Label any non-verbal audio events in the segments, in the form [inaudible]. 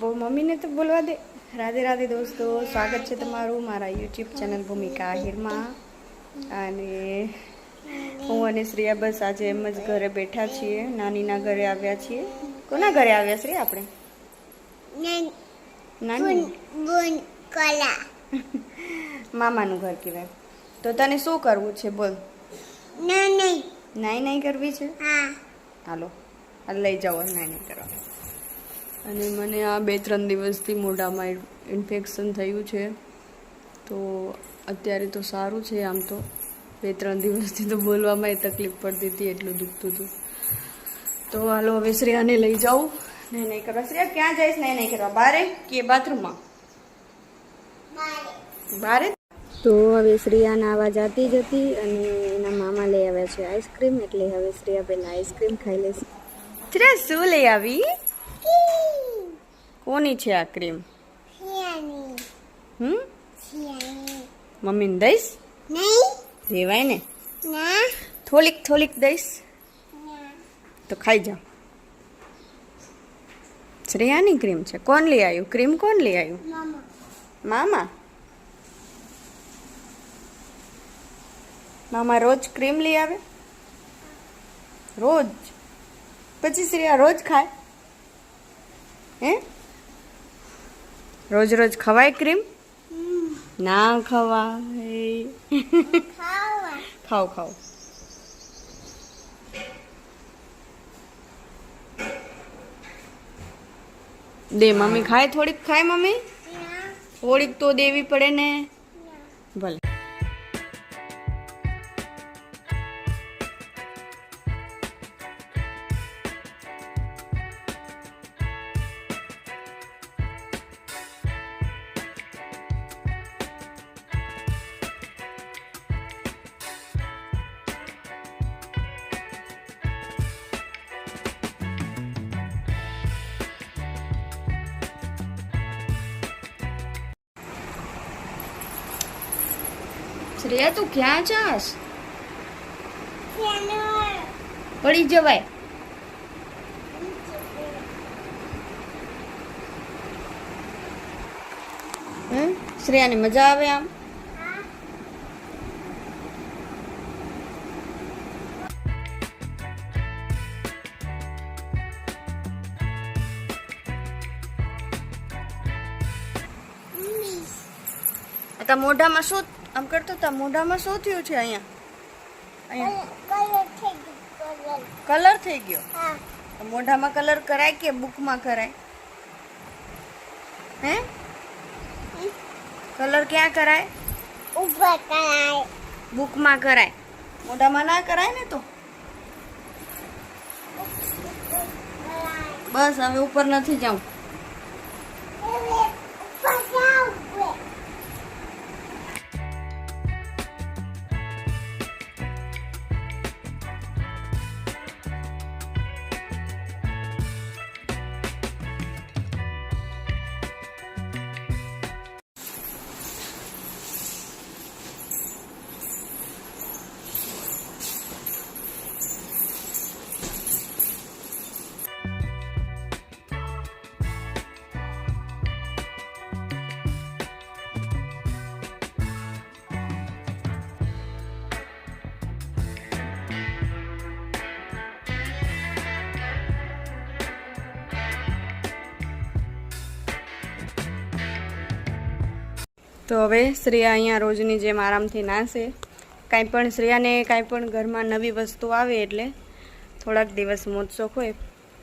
બહુ મમ્મીને તો બોલવા દે. રાધે રાધે દોસ્તો સ્વાગત છે તમારું મારા યુટ્યુબ ચેનલ ભૂમિકા આહિરમાં. અને હું અને શ્રેયા બસ આજે એમ જ ઘરે બેઠા છીએ. નાનીના ઘરે આવ્યા છીએ. કોના ઘરે આવ્યા શ્રી આપણે? નાની મામાનું ઘર કહેવાય. તો તને શું કરવું છે બોલ. નહીં નહીં કરવી છે? હાલો. આ લઈ જાઓ નાની કરવા. અને મને આ બે ત્રણ દિવસથી મોઢામાં ઇન્ફેક્શન થયું છે, તો અત્યારે તો સારું છે આમ તો. બે ત્રણ દિવસથી તો બોલવામાં તકલીફ પડતી હતી, એટલું દુખતું હતું. તો હાલો હવે શ્રેયાને લઈ જાઉં નહીં નહીં કરવા. શ્રેયા, ક્યાં જઈશ નહીં નહીં કરવા? બારે કે બાથરૂમમાં? બારે? તો હવે શ્રેયા નાવા જાતી જ હતી અને એના મામા લઈ આવ્યા છે આઈસ્ક્રીમ, એટલે હવે શ્રેયા પહેલાં આઈસ્ક્રીમ ખાઈ લેશે. શ્રેયા શું લઈ આવી? કોની છે આ ક્રીમ હમ? મમ્મીને દઈશ? દેવાય ને? થોડીક થોડીક દઈશ. તો ખાઈ જાઓ. શ્રેયાની ક્રીમ છે. કોણ લઈ આવ્યું? ક્રીમ કોણ લઈ આવ્યું? મામા. મામા રોજ ક્રીમ લઈ આવે? રોજ? પછી શ્રેયા રોજ ખાય? હે? રોજ રોજ ખવાય ક્રીમ? ના ખવાય. ખાઓ ખાઓ. દે મમ્મી ખાય થોડીક ખાય મમ્મી? થોડીક તો દેવી પડે ને. ભલે. શ્રેયા તું ક્યાં જાસ પડી જવાય. હમ શ્રેયાને મજા આવે આમ? મોઢામાં શું આમ કરતો તા મોઢામાં શું થયું છે અહીંયા? કલર થઈ ગયો? મોઢામાં કલર કરાય કે બુકમાં કરાય? હે? કલર ક્યાં કરાય? બુકમાં કરાય. મોઢામાં ના કરાય ને તો? બસ હવે ઉપર નથી જાઉં. તો હવે શ્રેયા અહીંયા રોજની જેમ આરામથી નાશે કાંઈ પણ શ્રેયાને કાંઈ પણ ઘરમાં નવી વસ્તુ આવે એટલે થોડાક દિવસ મોજશોખ હોય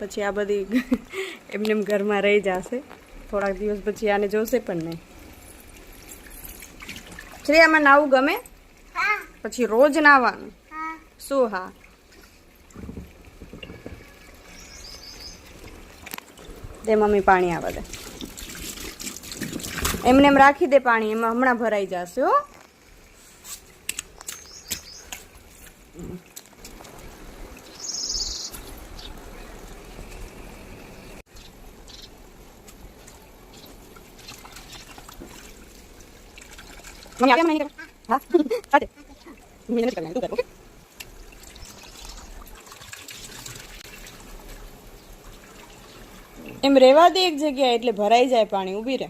પછી આ બધી [laughs] એમને એમ ઘરમાં રહી જશે. થોડાક દિવસ પછી આને જોશે પણ નહીં. શ્રેયામાં નાવું ગમે? પછી રોજ નાવાનું? શું હા? દે મમ્મી પાણી આવવા દે. એમને એમ રાખી દે પાણી એમાં હમણાં ભરાઈ જશે હો. એમ રેવા દે એક જગ્યાએ એટલે ભરાઈ જાય પાણી ઊભી રહે.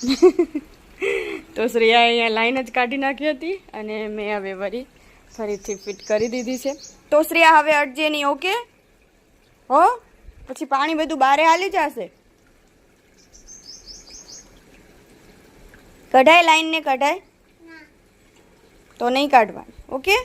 [laughs] તો શ્રેયા અહીંયા લાઈન જ કાઢી નાખી હતી અને મેં હવે વળી ફરીથી ફિટ કરી દીધી છે. તો શ્રેયા, હવે અડજે નહીં, ઓકે? હો? પછી પાણી બધું બારે હાલી જશે? કઢાય લાઈન ને કઢાય? તો નહીં કાઢવાની, ઓકે?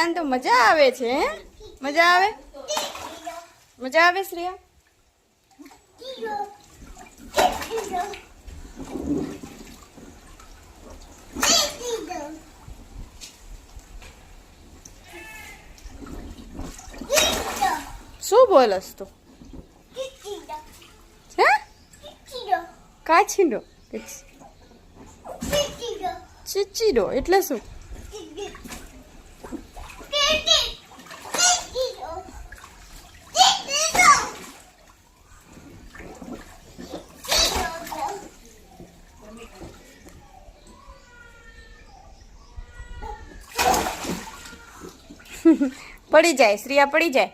શ્રેયાન તો મજા આવે છે હે? મજા આવે? મજા આવે શ્રેયા? શું બોલસ તું? હે? કાચીડો ચીચીડો. એટલે શું? પડી જાય શ્રિયા પડી જાય.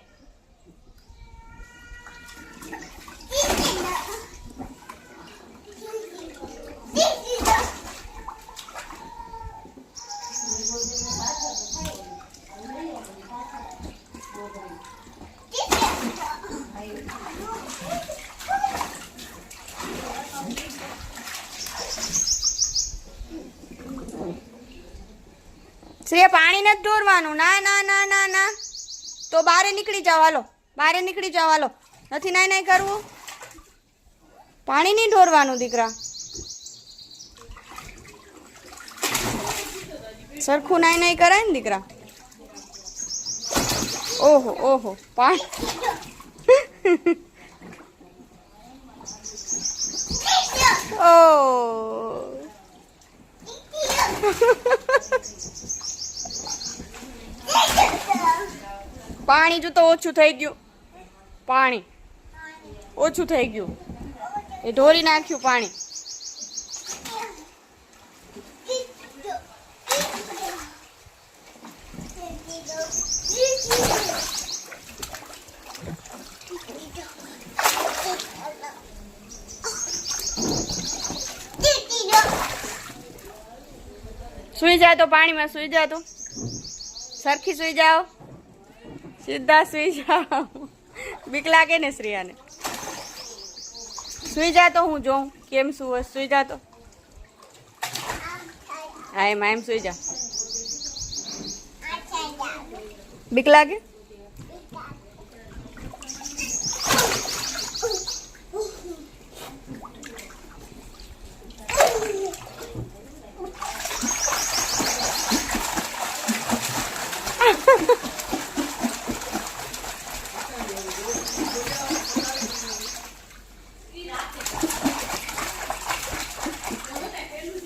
શ્રેયા પાણી નથી ઢોરવાનું. ના ના ના ના ના. તો બારે નીકળી જાવ હાલો. બારે નીકળી જાવ હાલો. નથી નાય નાય કરવું? પાણી નહીં ઢોરવાનું, દીકરા. સરખું નાય નાય કરાય ને, દીકરા. ઓહો ઓહો, પાણી. [laughs] ઓ [laughs] પાણી જો તો ઓછું થઈ ગયું. પાણી. ઓછું થઈ ગયું. એ ઢોરી નાખ્યું પાણી. સુઈ જા તો પાણીમાં સુઈ જા તો. સરખી સુઈ જાઓ. સીધા સુઈ જાઉં બીક લાગે ને શ્રેયાને? સુઈ જા તો હું જોઉં, કેમ હોય, સુઈ જા તો. હા, એમ એમ સુઈ જા. બીક લાગે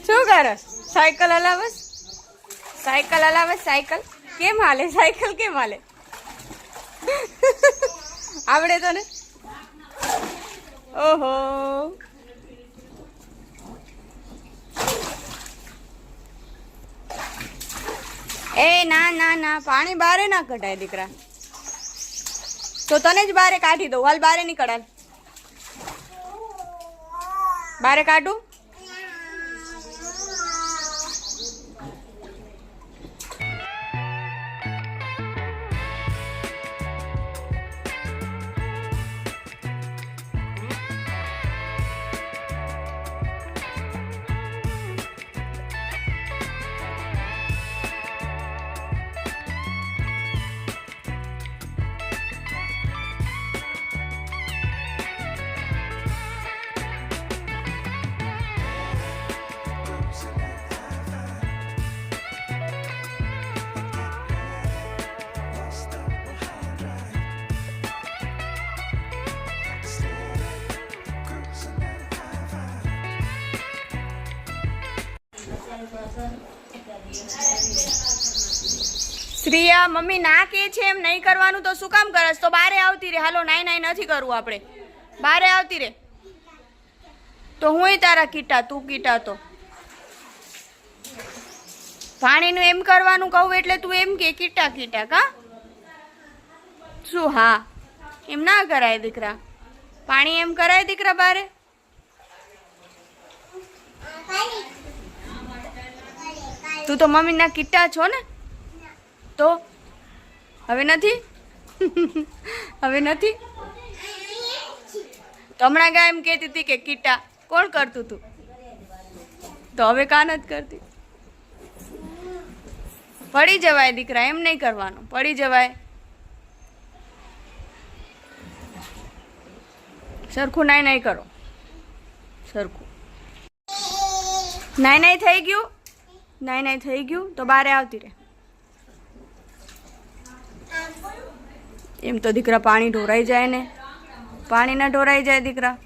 શું કરસ સાયકલ હલાવસ સાયકલ હલાવસ સાયકલ? કેમ હાલે? સાયકલ કેમ હાલે? આવડે તો ને? ઓહો. એ ના ના ના, પાણી બારે ના કઢાય દીકરા. તો તને જ બારે કાઢી દઉં. હાલ બારે નહીં કઢાલ બારે કાઢું? શ્રીયા, મમ્મી, ના કે છે એમ નહીં કરવાનું તો શું કામ કરસ? તો બારે આવતી રે. હાલો, નાઈ નાઈ, નથી કરવું આપણે. બારે આવતી રે. તો હુંય તારા કીટા, તું કીટા તો. પાણીનું એમ કરવાનું કહું એટલે તું એમ કે, કીટા કીટા, કા? શું, હા. એમ ના કરાય દીકરા. પાણી એમ કરાય દીકરા બારે? તું તો મમ્મીના કીટા છો ને. તો હવે નથી? હવે નથી? હમણાં ગા એમ કહેતી હતી કે કીટા, કોણ કરતું તું? તો હવે કા નથી કરતી. પડી જવાય દીકરા, એમ નહીં કરવાનું, પડી જવાય. સરખું નાઈ નાઈ કરો. સરખું. નાઈ નાઈ થઈ ગયું? નાઈ નાઈ થઈ ગયું? તો બારે આવતી રે એમ તો દીકરા પાણી ઢોરાઈ જાય ને. પાણી ના ઢોરાઈ જાય દીકરા.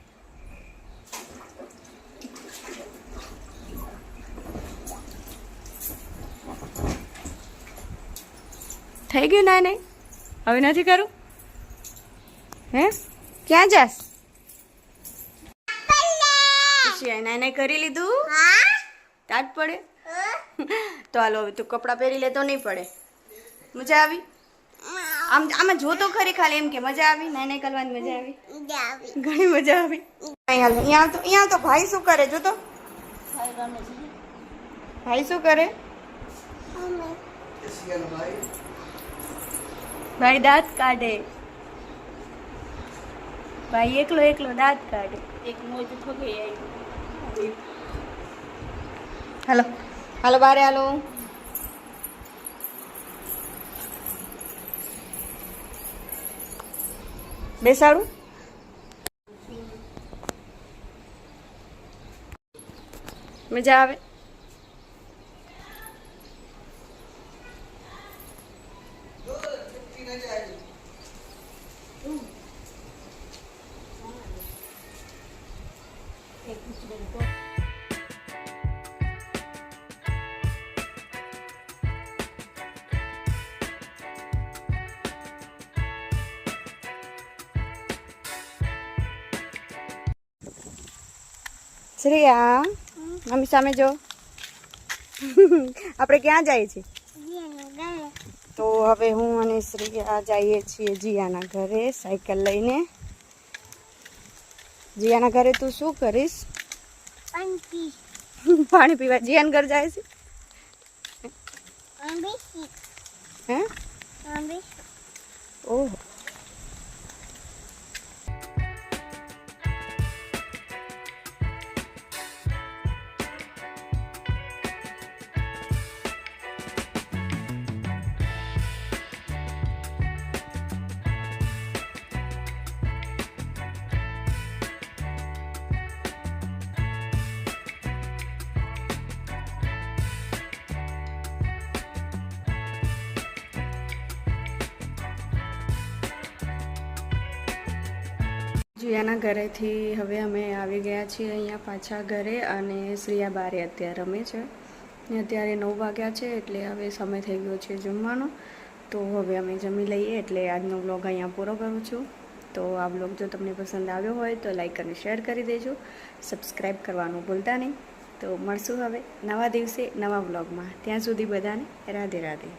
થઈ ગયું ના નહીં? હવે નથી કરું? હે? ક્યાં જાસ નાઈ કરી લીધું? તાટ પડે? તો હાલો હવે તું કપડાં પહેરી લે તો નહીં પડે. મજા આવી? આમ આમાં જોતો ખરી ખાલી એમ કે મજા આવી નાને કરવાની મજા આવી. ઘણી મજા આવી. અહીંયા તો અહીંયા તો ભાઈ શું કરે? જોતો. ભાઈ શું કરે? ભાઈ દાંત કાઢે. ભાઈ એકલો એકલો દાંત કાઢે. એક મોજ ઠોકી આવી. હાલો. હાલો બારે હાલો. બેસાડું. મજા આવે? શ્રેયા મમ્મી સામે જો. [laughs] આપણે ક્યાં જઈએ છીએ? તો હવે હું અને શ્રેયા જઈએ છીએ જીયાના ઘરે સાયકલ લઈને. જીયાના ઘરે તું શું કરીશ? પાણી [laughs] પીવા. જીયાના ઘર જાય છે? જુયાના ઘરેથી હવે અમે આવી ગયા છીએ અહીંયા પાછા ઘરે અને શ્રીયા બારે અત્યારે રમે છે. ને અત્યારે નવ વાગ્યા છે એટલે હવે સમય થઈ ગયો છે જમવાનો. તો હવે અમે જમી લઈએ એટલે આજનો બ્લોગ અહીંયા પૂરો કરું છું. તો આ બ્લોગ જો તમને પસંદ આવ્યો હોય તો લાઇક અને શેર કરી દેજો. સબસ્ક્રાઈબ કરવાનું ભૂલતા નહીં. તો મળશું હવે નવા દિવસે નવા બ્લોગમાં ત્યાં સુધી બધાને રાધે રાધે.